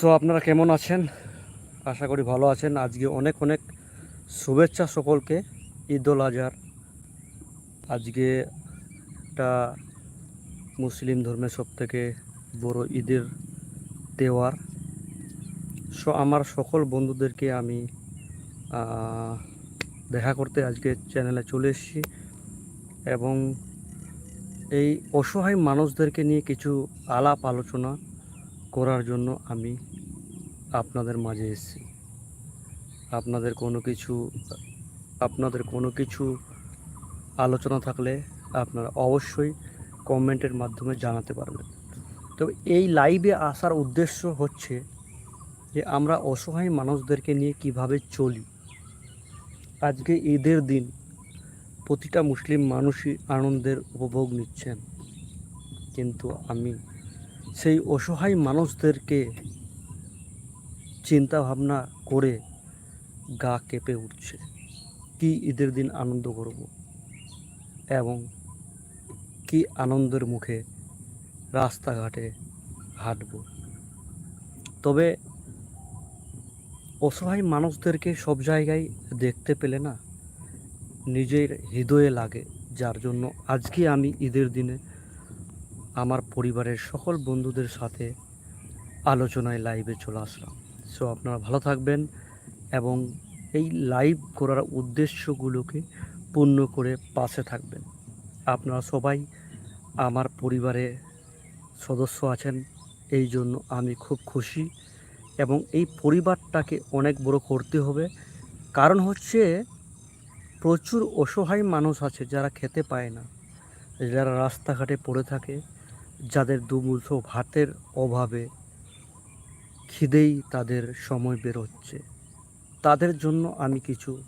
So আপনারা কেমন আছেন? আশা করি ভালো আছেন। আজকে অনেক অনেক শুভেচ্ছা সকলকে। ঈদ উল আজহার। আজকে একটা মুসলিম ধর্মের সব থেকে বড় ঈদের তেওয়ার। সো আমার সকল বন্ধুদেরকে আমি দেখা করতে আজকে চ্যানেলে চলে এসেছি এবং এই অসহায় মানুষদেরকে নিয়ে কিছু আলাপ আলোচনা করার জন্য আমি আপনাদের মাঝে এসেছি। আপনাদের কোনো কিছু, আপনাদের কোনো কিছু আলোচনা থাকলে আপনারা অবশ্যই কমেন্টের মাধ্যমে জানাতে পারবেন। তবে এই লাইভে আসার উদ্দেশ্য হচ্ছে যে আমরা অসহায় মানুষদেরকে নিয়ে কীভাবে চলি। আজকে ঈদের দিন প্রতিটা মুসলিম মানুষই আনন্দের উপভোগ নিচ্ছেন। কিন্তু আমি সেই অসহায় মানুষদেরকে চিন্তা ভাবনা করে গা কেঁপে উঠছে। কি ঈদের দিন আনন্দ করব এবং কি আনন্দের মুখে রাস্তাঘাটে হাঁটব। তবে অসহায় মানুষদেরকে সব জায়গায় দেখতে পেলে না নিজের হৃদয়ে লাগে, যার জন্য আজকে আমি ঈদের দিনে আমার পরিবারের সকল বন্ধুদের সাথে আলোচনায় লাইভে চলে আসলাম। সো আপনারা ভালো থাকবেন এবং এই লাইভ করার উদ্দেশ্যগুলোকে পূর্ণ করে পাশে থাকবেন। আপনারা সবাই আমার পরিবারে সদস্য আছেন, এই জন্য আমি খুব খুশি এবং এই পরিবারটাকে অনেক বড় করতে হবে। কারণ হচ্ছে প্রচুর অসহায় মানুষ আছে যারা খেতে পায় না, যারা রাস্তাঘাটে পড়ে থাকে, যাদের দুমুঠো ভাতের অভাবে খিদেই তাদের সময় বেরোচ্ছে তাদের জন্য আমি কিছু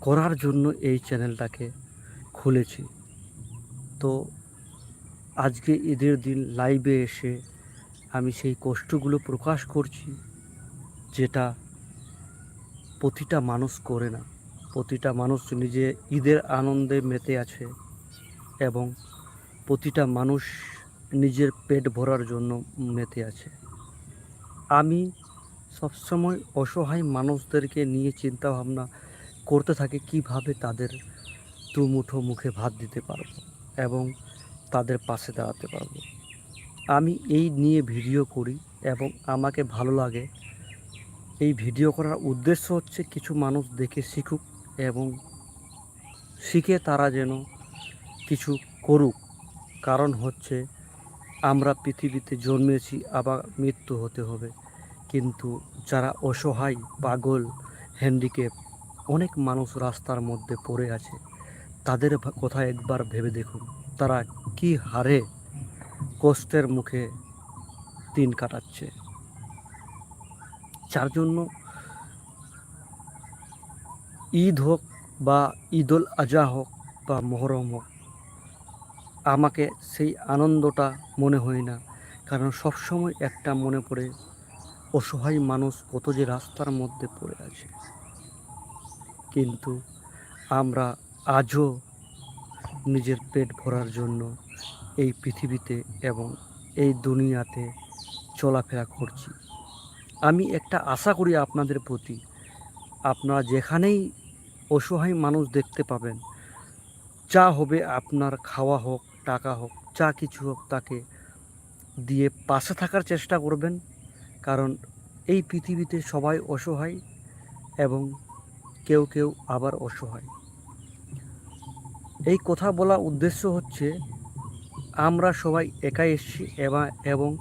করার জন্য এই চ্যানেলটাকে খুলেছি। তো আজকে ঈদের দিন লাইভে এসে আমি সেই কষ্টগুলো প্রকাশ করছি, যেটা প্রতিটা মানুষ করে না। প্রতিটা মানুষ নিজে ঈদের আনন্দে মেতে আছে এবং প্রতিটা মানুষ নিজের পেট ভরার জন্য মেতে আছে। আমি সবসময় অসহায় মানুষদেরকে নিয়ে চিন্তা ভাবনা করতে থাকি, কীভাবে তাদের দুমুঠো মুখে ভাত দিতে পারব এবং তাদের পাশে দাঁড়াতে পারব। আমি এই নিয়ে ভিডিও করি এবং আমাকে ভালো লাগে। এই ভিডিও করার উদ্দেশ্য হচ্ছে কিছু মানুষ দেখে শিখুক এবং শিখে তারা যেন কিছু করুক। কারণ হচ্ছে আমরা পৃথিবীতে জন্মেছি, আবার মৃত্যু হতে হবে। কিন্তু যারা অসহায়, পাগল হ্যান্ডিক্যাপ অনেক মানুষ রাস্তার মধ্যে পড়ে আছে, তাদের কথা একবার ভেবে দেখুন, তারা কি হারে কষ্টের মুখে দিন কাটাচ্ছে। যার জন্য ঈদ হোক বা ঈদুল আজহা হোক বা মহরম হোক আমাকে সেই আনন্দটা মনে হয় না। কারণ সবসময় একটা মনে পড়ে, অসহায় মানুষ কত যে রাস্তার মধ্যে পড়ে আছে। কিন্তু আমরা আজও নিজের পেট ভরার জন্য এই পৃথিবীতে এবং এই দুনিয়াতে চলাফেরা করছি। আমি একটা আশা করি আপনাদের প্রতি, আপনারা যেখানেই অসহায় মানুষ দেখতে পাবেন, যা হবে আপনার খাওয়া হোক টাকা হোক, যা কিছু হোক তাকে দিয়ে পাশে থাকার চেষ্টা করবেন। কারণ এই পৃথিবীতে সবাই অসহায় এবং কেউ কেউ আবার অসহায়। এই কথা বলা উদ্দেশ্য হচ্ছে, আমরা সবাই একাই এসেছি এবং এবং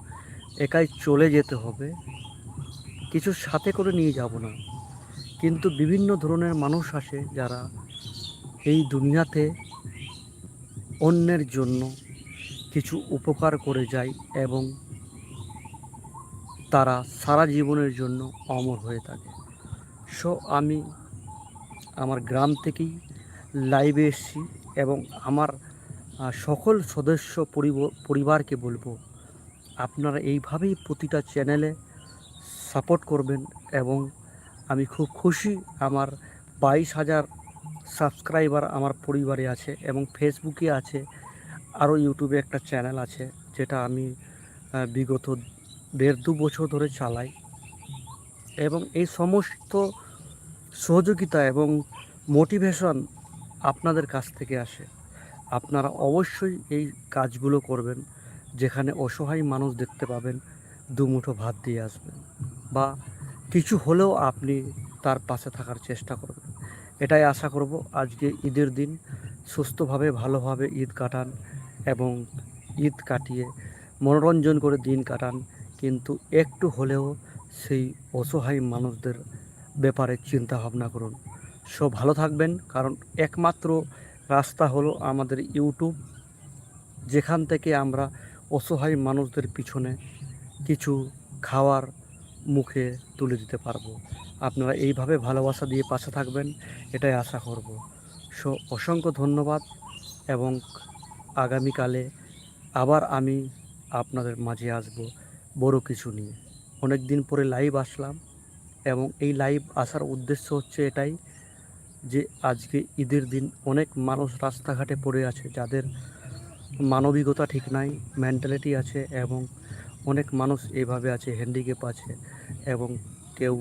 একাই চলে যেতে হবে। কিছু সাথে করে নিয়ে যাব না। কিন্তু বিভিন্ন ধরনের মানুষ আসে যারা এই দুনিয়াতে অন্যের জন্য কিছু উপকার করে যায় এবং তারা সারা জীবনের জন্য অমর হয়ে থাকে। সো আমি আমার গ্রাম থেকেই লাইভে এসেছি এবং আমার সকল সদস্য পরিব- পরিবারকে বলব, আপনারা এইভাবেই প্রতিটা চ্যানেলে সাপোর্ট করবেন এবং আমি খুব খুশি আমার বাইশ হাজার সাবস্ক্রাইবার আমার পরিবারে আছে এবং ফেসবুকে আছে, আরও ইউটিউবে একটা চ্যানেল আছে যেটা আমি বিগত দেড় দু বছর ধরে চালাই। এবং এই সমস্ত সহযোগিতা এবং মোটিভেশন আপনাদের কাছ থেকে আসে। আপনারা অবশ্যই এই কাজগুলো করবেন, যেখানে অসহায় মানুষ দেখতে পাবেন দুমুঠো ভাত দিয়ে আসবেন, বা কিছু হলেও আপনি তার পাশে থাকার চেষ্টা করবেন। এটাই আশা করব আজকে ঈদের দিন সুস্থভাবে, ভালোভাবে ঈদ কাটান এবং ঈদ কাটিয়ে মনোরঞ্জন করে দিন কাটান। কিন্তু একটু হলেও সেই অসহায় মানুষদের ব্যাপারে চিন্তা ভাবনা করুন। সব ভালো থাকবেন, কারণ একমাত্র রাস্তা হলো আমাদের ইউটিউব। যেখান থেকে আমরা অসহায় মানুষদের পিছনে কিছু খাওয়ার মুখে তুলে দিতে পারব। আপনারা এইভাবে ভালোবাসা দিয়ে পাশে থাকবেন, এটাই আশা করব। সো, অসংখ্য ধন্যবাদ এবং আগামীকালে আবার আমি আপনাদের মাঝে আসব বড় কিছু নিয়ে। অনেক দিন পরে লাইভ আসলাম এবং এই লাইভ আসার উদ্দেশ্য হচ্ছে এটাই যে আজকে ঈদের দিন অনেক মানুষ রাস্তাঘাটে পড়ে আছে যাদের মানবিকতা ঠিক নাই মেন্টালিটি আছে এবং অনেক মানুষ এভাবে আছে হ্যান্ডিক্যাপ আছে এবং কেউ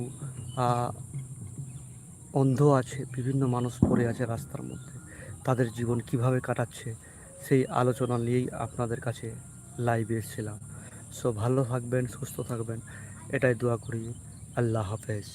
অন্ধ আছে, বিভিন্ন মানুষ পড়ে আছে রাস্তার মধ্যে। তাদের জীবন কীভাবে কাটাচ্ছে, সেই আলোচনা নিয়েই আপনাদের কাছে লাইভে এসেছিলাম। সো ভালো থাকবেন, সুস্থ থাকবেন, এটাই দোয়া করি। আল্লাহ হাফেজ।